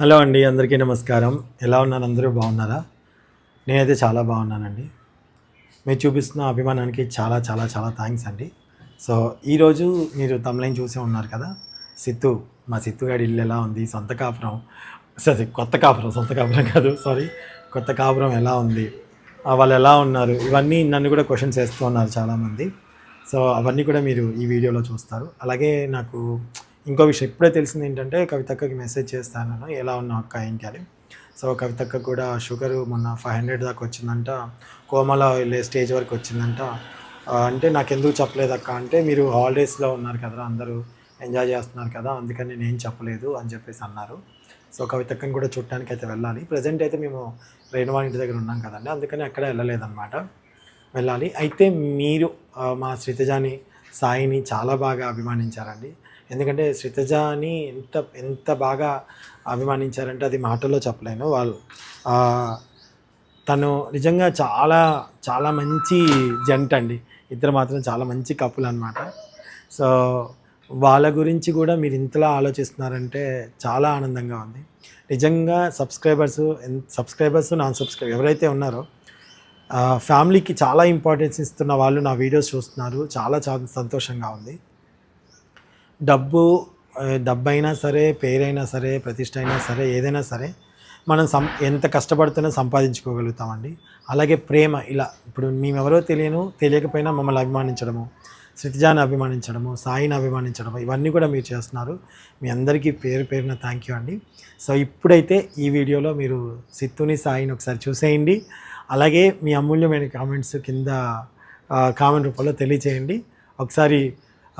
Hello అండి అందరికీ నమస్కారం. ఎలా ఉన్నారు? అందరూ బాగున్నారా? నేనైతే చాలా బాగున్నానండి. మీరు చూపిస్తున్న అభిమానానికి చాలా చాలా చాలా థ్యాంక్స్ అండి. సో ఈరోజు మీరు తమిళం చూసే ఉన్నారు కదా? సిత్తు మా సిత్తుగాడి ఇల్లు ఎలా ఉంది? సొంత కాపురం. సరే కొత్త కాపురం సొంత కాపురం కాదు సారీ కొత్త కాపురం ఎలా ఉంది? వాళ్ళు ఎలా ఉన్నారు? ఇవన్నీ నన్ను కూడా క్వశ్చన్స్ వేస్తూ ఉన్నారు చాలామంది. సో అవన్నీ కూడా మీరు ఈ వీడియోలో చూస్తారు. అలాగే నాకు ఇంకో విషయం ఇప్పుడే తెలిసింది ఏంటంటే కవితక్కకి మెసేజ్ చేస్తాను ఎలా ఉన్నా అక్క ఏంటి అని సో కవితక్క కూడా షుగర్ మొన్న ఫైవ్ హండ్రెడ్ దాకా వచ్చిందంట కోమలో వెళ్ళే స్టేజ్ వరకు వచ్చిందంట. అంటే నాకు ఎందుకు చెప్పలేదు అక్క అంటే మీరు హాలిడేస్లో ఉన్నారు కదా అందరూ ఎంజాయ్ చేస్తున్నారు కదా అందుకని నేను చెప్పలేదు అని చెప్పేసి అన్నారు. సో కవితక్కని కూడా చూడటానికి అయితే వెళ్ళాలి. ప్రజెంట్ అయితే మేము రేణువా ఇంటి దగ్గర ఉన్నాం కదండి అందుకని అక్కడ వెళ్ళలేదన్నమాట. వెళ్ళాలి. అయితే మీరు మా శ్రీతజాని సాయిని చాలా బాగా అభిమానించారండి. ఎందుకంటే శ్రీతజాని ఎంత ఎంత బాగా అభిమానించారంటే అది మాటల్లో చెప్పలేను. వాళ్ళు తను నిజంగా చాలా చాలా మంచి జంట అండి. ఇద్దరు మాత్రం చాలా మంచి కప్పులు అనమాట సో వాళ్ళ గురించి కూడా మీరు ఇంతలా ఆలోచిస్తున్నారంటే చాలా ఆనందంగా ఉంది. నిజంగా సబ్స్క్రైబర్స్ సబ్స్క్రైబర్స్ నాన్ సబ్స్క్రైబర్ ఎవరైతే ఉన్నారో ఫ్యామిలీకి చాలా ఇంపార్టెన్స్ ఇస్తున్న వాళ్ళు నా వీడియోస్ చూస్తున్నారు. చాలా చాలా సంతోషంగా ఉంది. డబ్బు డబ్బైనా డబ్బు అయినా సరే పేరైనా సరే ప్రతిష్ట అయినా సరే ఏదైనా సరే మనం సం ఎంత కష్టపడుతున్నా సంపాదించుకోగలుగుతామండి. అలాగే ప్రేమ ఇలా ఇప్పుడు మేమెవరో తెలియను తెలియకపోయినా మమ్మల్ని అభిమానించడము శృతిజాన్ని అభిమానించడము సాయిని అభిమానించడము ఇవన్నీ కూడా మీరు చేస్తున్నారు. మీ అందరికీ పేరు పేరున థ్యాంక్ యూ అండి. సో ఇప్పుడైతే ఈ వీడియోలో మీరు సిత్తుని సాయిని ఒకసారి చూసేయండి. అలాగే మీ అమూల్యమైన కామెంట్స్ కింద కామెంట్ రూపంలో తెలియచేయండి. ఒకసారి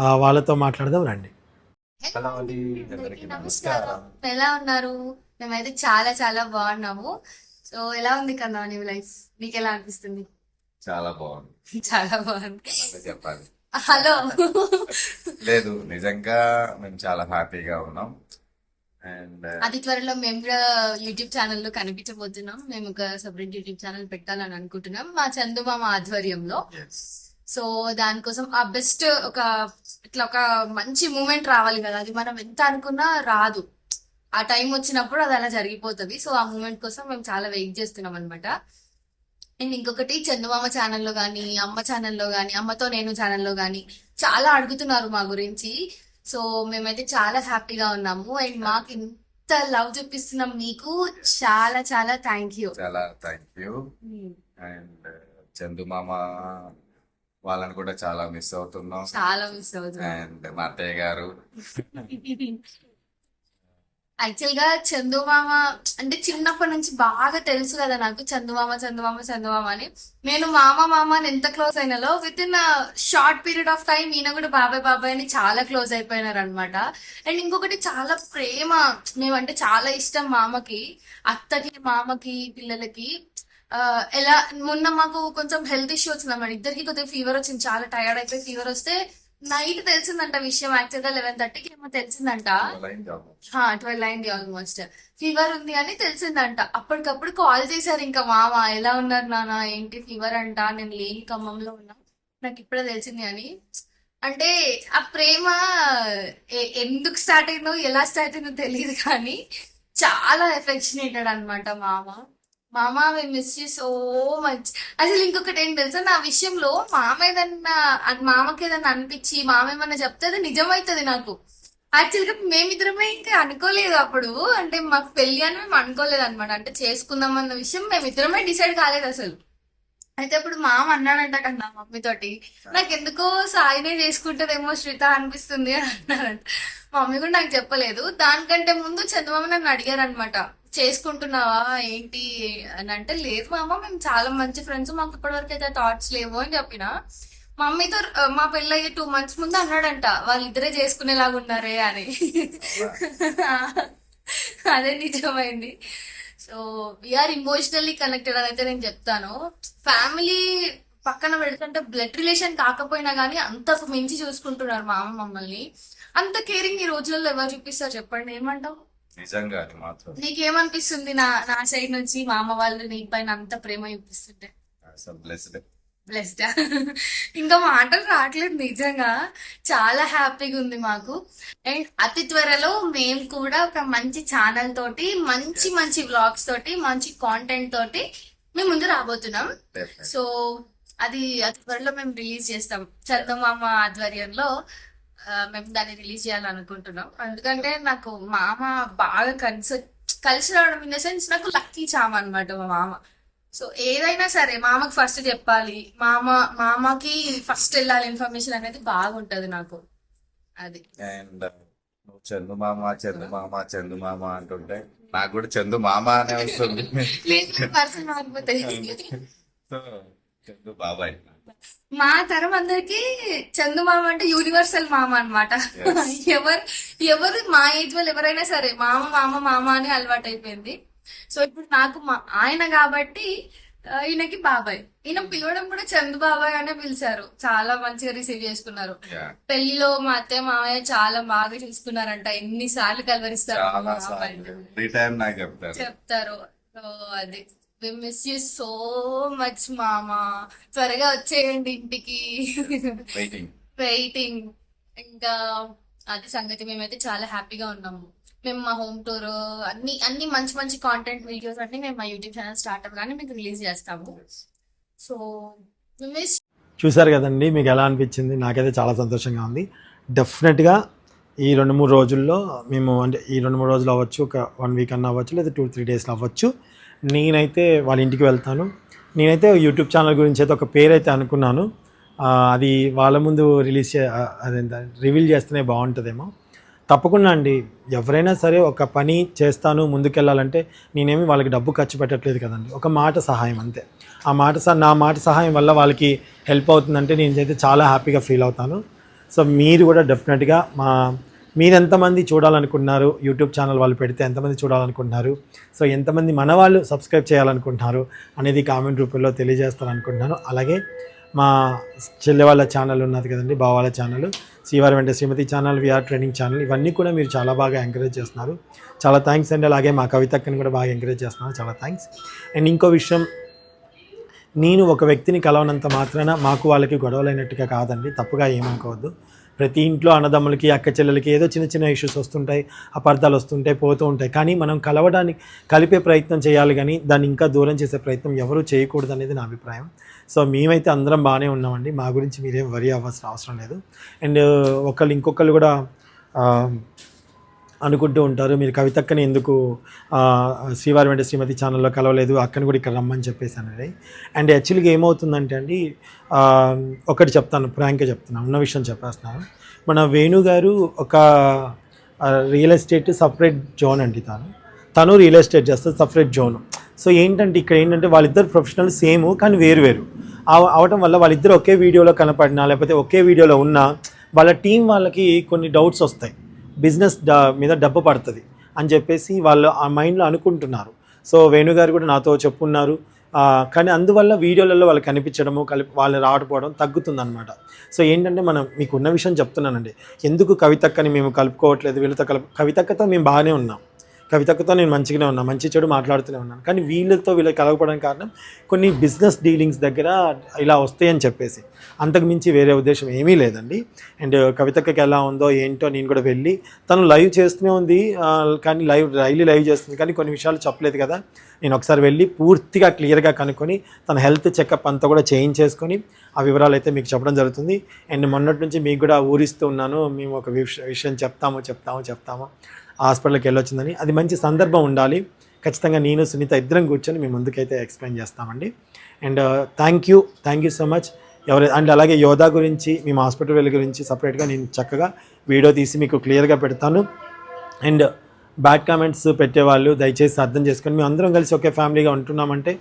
వాళ్ళతో మాట్లాడదాం రండి. హలో అండి అందరికీ నమస్కారం. ఎలా ఉన్నారు? మేమైతే చాలా చాలా బాగున్నాము. సో ఎలా ఉంది కన్నా నీ లైఫ్? నీకు ఎలా అనిపిస్తుంది? చాలా బాగుంది. చాలా బాగుంది. అదే చెప్పాలి. హలో. లేదు నిజంగా మేము చాలా హ్యాపీగా ఉన్నాం. అండ్ అతి త్వరలో మేము కూడా యూట్యూబ్ ఛానల్లో కనిపించబోతున్నాం. మేము ఒక సపరేట్ యూట్యూబ్ ఛానల్ పెట్టాలని అనుకుంటున్నాం. మా చందుమామ ఆధ్వర్యంలో. సో దానికోసం ఆ బెస్ట్ ఒక ఇట్లా ఒక మంచి మూమెంట్ రావాలి కదా. అది మనం ఎంత అనుకున్నా రాదు. ఆ టైం వచ్చినప్పుడు అది అలా జరిగిపోతుంది. సో ఆ మూమెంట్ కోసం మేము చాలా వెయిట్ చేస్తున్నాం అనమాట అండ్ ఇంకొకటి చందమామ ఛానల్లో కానీ అమ్మ ఛానల్లో కానీ అమ్మతో నేను ఛానల్లో కానీ చాలా అడుగుతున్నారు మా గురించి. సో మేమైతే చాలా హ్యాపీగా ఉన్నాము. అండ్ మాకు ఇంత లవ్ చూపిస్తున్నాం మీకు. చాలా చాలా థ్యాంక్ యూ. చాలా థ్యాంక్ యూ. అండ్ చందు మామ వాళ్ళని కూడా చాలా మిస్ అవుతున్నాం. చాలా మిస్ అవుతున్నాం. అండ్ మా అత్తయ్య గారు. యాక్చువల్గా చందుమామ అంటే చిన్నప్పటి నుంచి బాగా తెలుసు కదా నాకు. చందుమామ చందుమామ చందుమామ అని. నేను మామ మామ అని ఎంత close అయినాలో with in short period of time ఈయన కూడా బాబాయ్ బాబాయ్ అని చాలా క్లోజ్ అయిపోయినారు అనమాట అండ్ ఇంకొకటి చాలా ప్రేమ మేమంటే చాలా ఇష్టం మామకి అత్తకి మామకి పిల్లలకి. ఎలా మొన్న మాకు కొంచెం హెల్త్ ఇష్యూ వచ్చింది అన్నమాట ఇద్దరికి కొద్దిగా ఫీవర్ వచ్చింది చాలా టైర్డ్ అయిపోయి ఫీవర్ వస్తే నైట్ తెలిసిందంట విషయం. యాక్చువల్గా లెవెన్ థర్టీకి ఏమో తెలిసిందంట. ట్వెల్వ్ అయింది ఆల్మోస్ట్ ఫీవర్ ఉంది అని తెలిసిందంట. అప్పటికప్పుడు కాల్ చేశారు ఇంకా మామ ఎలా ఉన్నారు నాన్న? ఏంటి ఫీవర్ అంట? నేను లేని ఖమ్మంలో ఉన్నా. నాకు ఇప్పుడే తెలిసింది అని. అంటే ఆ ప్రేమ ఎందుకు స్టార్ట్ అయిందో ఎలా స్టార్ట్ అయిందో తెలియదు కానీ చాలా ఎఫెక్షనేటెడ్ అన్నమాట మామ. మామ we miss you so much అసలు ఇంకొకటి ఏం తెలుసా? నా విషయంలో మామ ఏదన్నా మామకి ఏదన్నా అనిపించి మామ ఏమన్నా చెప్తే అది నిజమవుతుంది నాకు. యాక్చువల్గా మేమిద్దరమే ఇంకా అనుకోలేదు అప్పుడు. అంటే మాకు పెళ్ళి అని మేము అనుకోలేదు అనమాట అంటే చేసుకుందాం అన్న విషయం మేమిద్దరమే డిసైడ్ కాలేదు అసలు. అయితే అప్పుడు మామ అన్నాడంట కన్నా మమ్మీతోటి నాకు ఎందుకో సాయినే చేసుకుంటదేమో శ్రీత అనిపిస్తుంది అని అన్నారంట మమ్మీ కూడా నాకు చెప్పలేదు. దానికంటే ముందు చంద్రబాబు నన్ను అడిగారు అనమాట చేసుకుంటున్నావా? ఏంటి అని అంటే లేదు మామ మేము చాలా మంచి ఫ్రెండ్స్ మాకు ఇప్పటివరకు అయితే థాట్స్ లేవు అని చెప్పిన. మమ్మీతో మా పెళ్ళయ్యే టూ మంత్స్ ముందు అన్నాడంట వాళ్ళిద్దరే చేసుకునేలాగా ఉన్నారే అని. అదే నిజమైంది. సో వీఆర్ ఇమోషనల్లీ కనెక్టెడ్ అని అయితే నేను చెప్తాను. ఫ్యామిలీ పక్కన పెడుతుంటే బ్లడ్ రిలేషన్ కాకపోయినా కానీ అంతకు మించి చూసుకుంటున్నారు మా అమ్మ మమ్మల్ని. అంత కేరింగ్ ఈ రోజులలో ఎవరు చూపిస్తారు చెప్పండి? ఏమంటావు? నిజంగా అది మాత్రం. నీకేమనిపిస్తుంది నా నా సైడ్ నుంచి మా అమ్మ వాళ్ళు నీ పైన అంత ప్రేమ చూపిస్తుంటే? అసలు బ్లెస్డ్ బ్లెస్డ్ ఇంకా మాటలు రావట్లేదు నిజంగా. చాలా హ్యాపీగా ఉంది మాకు. అండ్ అతి త్వరలో మేము కూడా ఒక మంచి ఛానల్ తోటి మంచి మంచి వ్లాగ్స్ తోటి మంచి కాంటెంట్ తోటి మేము ముందు రాబోతున్నాం. సో అది అతి త్వరలో మేము రిలీజ్ చేస్తాం. చందమామ ఆధ్వర్యంలో మేము దాన్ని రిలీజ్ చేయాలనుకుంటున్నాం. ఎందుకంటే నాకు మామ బాగా కలిసి కలిసి రావడం ఇన్ ద సెన్స్ నాకు లక్కీ చామ అనమాట మా మామ. సో ఏదైనా సరే మామకి ఫస్ట్ చెప్పాలి. మామ మామకి ఫస్ట్ వెళ్ళాలి ఇన్ఫర్మేషన్ అనేది బాగుంటది నాకు. అది. అండ్ నువ్వు చందుమామ చందుమామ చందుమామ అంటుంటే నాకు కూడా చందు మామ అనే వస్తుంది. పర్సన్ మారిపోతాయి. సో చందు బాబాయ్. మా తరం అందరికి చందు మామ అంటే యూనివర్సల్ మామ అన్నమాట. Yes. ఎవరు ఎవరు మా ఏజ్ వాళ్ళు ఎవరైనా సరే మామ మామ మామ అని అలవాటు అయిపోయింది సో ఇప్పుడు నాకు మా ఆయన కాబట్టి ఈయనకి బాబాయ్. ఈయన పిలవడం కూడా చందు బాబాయ్ అనే పిలిచారు. చాలా మంచిగా రిసీవ్ చేసుకున్నారు. పెళ్ళిలో మా అత్తయ్య మామయ్య చాలా బాగా చూసుకున్నారంట. ఎన్నిసార్లు కలవరిస్తారు చెప్తారు. అది. We miss you so much మామా. త్వరగా వచ్చేయండి ఇంటికి. వెయిటింగ్ వెయిటింగ్ ఇంకా అది సంగతి మేమైతే చాలా హ్యాపీగా ఉన్నాము. మేము మా హోమ్ టూర్ అన్ని అన్ని మంచి మంచి కాంటెంట్ వీడియోస్ అన్ని మేము మా యూట్యూబ్ ఛానల్ స్టార్ట్ అవ్వగానే మీకు రిలీజ్ చేస్తాము. సో మిస్ చూసారు కదండి మీకు ఎలా అనిపించింది? నాకైతే చాలా సంతోషంగా ఉంది. డెఫినెట్గా ఈ రెండు మూడు రోజుల్లో మేము అంటే ఈ రెండు మూడు రోజులు అవ్వచ్చు ఒక వన్ వీక్ అన్న అవ్వచ్చు లేదా టూ త్రీ డేస్లో అవ్వచ్చు. నేనైతే వాళ్ళ ఇంటికి వెళ్తాను. నేనైతే యూట్యూబ్ ఛానల్ గురించి అయితే ఒక పేరు అయితే అనుకున్నాను అది వాళ్ళ ముందు రిలీజ్ చే అదేంత రివీల్ చేస్తేనే బాగుంటుందేమో. తప్పకుండా అండి. ఎవరైనా సరే ఒక పని చేస్తాను ముందుకెళ్ళాలంటే నేనేమి వాళ్ళకి డబ్బు ఖర్చు పెట్టట్లేదు కదండి. ఒక మాట సహాయం అంతే. ఆ మాట సహా నా మాట సహాయం వల్ల వాళ్ళకి హెల్ప్ అవుతుందంటే నేనైతే చాలా హ్యాపీగా ఫీల్ అవుతాను. సో మీరు కూడా డెఫినెట్గా మా మీరు ఎంతమంది చూడాలనుకుంటున్నారు? యూట్యూబ్ ఛానల్ వాళ్ళు పెడితే ఎంతమంది చూడాలనుకుంటున్నారు? సో ఎంతమంది మన వాళ్ళు సబ్స్క్రైబ్ చేయాలనుకుంటున్నారు అనేది కామెంట్ రూపంలో తెలియజేస్తారనుకుంటున్నాను. అలాగే మా చెల్లె వాళ్ళ ఛానల్ ఉన్నది కదండి బావాల ఛానల్. శ్రీవారి వెంట శ్రీమతి ఛానల్ విఆర్ ట్రైనింగ్ ఛానల్. ఇవన్నీ కూడా మీరు చాలా బాగా ఎంకరేజ్ చేస్తున్నారు. చాలా థ్యాంక్స్ అండి. అలాగే మా కవితక్కని కూడా బాగా ఎంకరేజ్ చేస్తున్నారు. చాలా థ్యాంక్స్ అండ్ ఇంకో విషయం నేను ఒక వ్యక్తిని కలవనంత మాత్రాన మాకు వాళ్ళకి గొడవలైనట్టుగా కాదండి. తప్పుగా ఏమనుకోవద్దు. ప్రతి ఇంట్లో అన్నదమ్ములకి అక్క చెల్లెలకి ఏదో చిన్న చిన్న ఇష్యూస్ వస్తుంటాయి అపార్థాలు వస్తుంటాయి పోతూ ఉంటాయి. కానీ మనం కలవడానికి కలిపే ప్రయత్నం చేయాలి కానీ దాన్ని ఇంకా దూరం చేసే ప్రయత్నం ఎవరూ చేయకూడదు అనేది నా అభిప్రాయం. సో మేమైతే అందరం బాగానే ఉన్నామండి. మా గురించి మీరేం వరి అవ్వాల్సిన అవసరం లేదు. అండ్ ఒకళ్ళు ఇంకొకళ్ళు కూడా అనుకుంటూ ఉంటారు. మీరు కవితక్కని ఎందుకు శ్రీవారి వెంట శ్రీమతి ఛానల్లో కలవలేదు అక్కని కూడా ఇక్కడ రమ్మని చెప్పేసాను అది అండ్ యాక్చువల్గా ఏమవుతుందంటే అండి ఒకటి చెప్తాను ప్రాంక్గా చెప్తున్నాను ఉన్న విషయం చెప్పేస్తున్నాను. మన వేణు గారు ఒక రియల్ ఎస్టేట్ సపరేట్ జోన్ అండి తాను. తను రియల్ ఎస్టేట్ చేస్తుంది సపరేట్ జోన్. సో ఏంటంటే ఇక్కడ ఏంటంటే వాళ్ళిద్దరు ప్రొఫెషనల్ సేమ్ కానీ వేరు వేరు. అవటం వల్ల వాళ్ళిద్దరు ఒకే వీడియోలో కనపడినా లేకపోతే ఒకే వీడియోలో ఉన్నా వాళ్ళ టీం వాళ్ళకి కొన్ని డౌట్స్ వస్తాయి. బిజినెస్ మీద డబ్బు పడుతుంది అని చెప్పేసి వాళ్ళు ఆ మైండ్లో అనుకుంటున్నారు. సో వేణుగారు కూడా నాతో చెప్పున్నారు. కానీ అందువల్ల వీడియోలలో వాళ్ళు కనిపించడము కలిపి వాళ్ళు రావకపోవడం తగ్గుతుందన్నమాట. సో ఏంటంటే మనం మీకు ఉన్న విషయం చెప్తున్నానండి. ఎందుకు కవితక్కని మేము కలుపుకోవట్లేదు వీళ్ళతో కలుపు కవితక్కతో మేము బాగానే ఉన్నాం. కవితక్కతో నేను మంచిగానే ఉన్నాను మంచి చెడు మాట్లాడుతూనే ఉన్నాను. కానీ వీళ్ళతో వీళ్ళకి కలగపడడానికి కారణం కొన్ని బిజినెస్ డీలింగ్స్ దగ్గర ఇలా వస్తాయని చెప్పేసి. అంతకు మించి వేరే ఉద్దేశం ఏమీ లేదండి. అండ్ కవితక్కకి ఎలా ఉందో ఏంటో నేను కూడా వెళ్ళి తను లైవ్ చేస్తూనే ఉంది కానీ లైవ్ డైలీ లైవ్ చేస్తుంది కానీ కొన్ని విషయాలు చెప్పలేదు కదా. నేను ఒకసారి వెళ్ళి పూర్తిగా క్లియర్గా కనుక్కొని తన హెల్త్ చెకప్ అంతా కూడా చేయించేసుకొని ఆ వివరాలు అయితే మీకు చెప్పడం జరుగుతుంది. అండ్ మొన్నటి నుంచి మీకు కూడా ఊరిస్తూ ఉన్నాను మేము ఒక విష- విషయం చెప్తాము చెప్తాము చెప్తాము. హాస్పిటల్కి వెళ్ళొచ్చిందని. అది మంచి సందర్భం ఉండాలి. ఖచ్చితంగా నేను సునీత ఇద్దరం కూర్చొని మేము ముందుకైతే ఎక్స్ప్లెయిన్ చేస్తామండి. And thank you thank you so much ఎవరు అండ్ అలాగే యోధా గురించి మేము హాస్పిటల్ వెళ్ళి గురించి సపరేట్గా నేను చక్కగా వీడియో తీసి మీకు క్లియర్గా పెడతాను. అండ్ బ్యాడ్ కామెంట్స్ పెట్టేవాళ్ళు దయచేసి అర్థం చేసుకొని మేము అందరం కలిసి ఒకే ఫ్యామిలీగా ఉంటున్నామంటే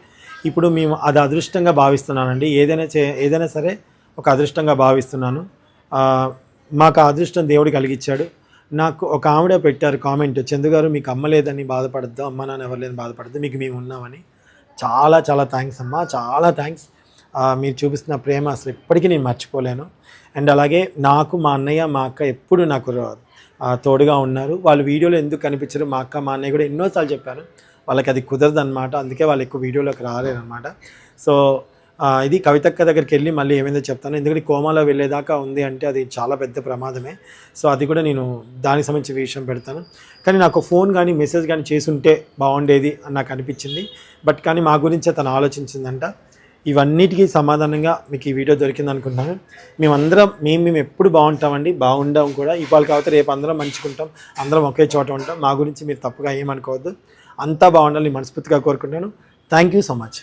ఇప్పుడు మేము అది అదృష్టంగా భావిస్తున్నానండి. ఏదైనా చే ఏదైనా సరే ఒక అదృష్టంగా భావిస్తున్నాను. మాకు ఆ అదృష్టం దేవుడు కలిగించాడు నాకు ఒక ఆవిడ పెట్టారు కామెంట్ చందుగారు మీకు అమ్మ లేదని బాధపడద్దు అమ్మ నాన్న ఎవరు లేదని బాధపడద్దు మీకు మేము ఉన్నామని. చాలా చాలా థ్యాంక్స్ అమ్మా చాలా థ్యాంక్స్ మీరు చూపిస్తున్న ప్రేమ అసలు ఎప్పటికీ నేను మర్చిపోలేను. అండ్ అలాగే నాకు మా అన్నయ్య మా అక్క ఎప్పుడు నాకు తోడుగా ఉన్నారు. వాళ్ళు వీడియోలో ఎందుకు కనిపించరు? మా అక్క మా అన్నయ్య కూడా ఎన్నోసార్లు చెప్పారు. వాళ్ళకి అది కుదరదు అనమాట అందుకే వాళ్ళు ఎక్కువ వీడియోలోకి రాలేరు అనమాట సో ఇది కవితక్క దగ్గరికి వెళ్ళి మళ్ళీ ఏమైందో చెప్తాను. ఎందుకంటే కోమాలో వెళ్ళేదాకా ఉంది అంటే అది చాలా పెద్ద ప్రమాదమే. సో అది కూడా నేను దానికి సంబంధించి విషయం పెడతాను. కానీ నాకు ఫోన్ కానీ మెసేజ్ కానీ చేసుంటే బాగుండేది అని నాకు అనిపించింది. బట్ కానీ మా గురించి తను ఆలోచించిందంట. ఇవన్నిటికీ సమాధానంగా మీకు ఈ వీడియో దొరికింది అనుకుంటున్నాను. మేమందరం మేము మేము ఎప్పుడు బాగుంటామండి. బాగుండం కూడా ఇవాళ కాకపోతే రేపు అందరం మంచుకుంటాం అందరం ఒకే చోట ఉంటాం. మా గురించి మీరు తప్పుగా ఏమనుకోవద్దు. అంతా బాగుండాలని మనస్ఫూర్తిగా కోరుకుంటాను థ్యాంక్ యూ సో మచ్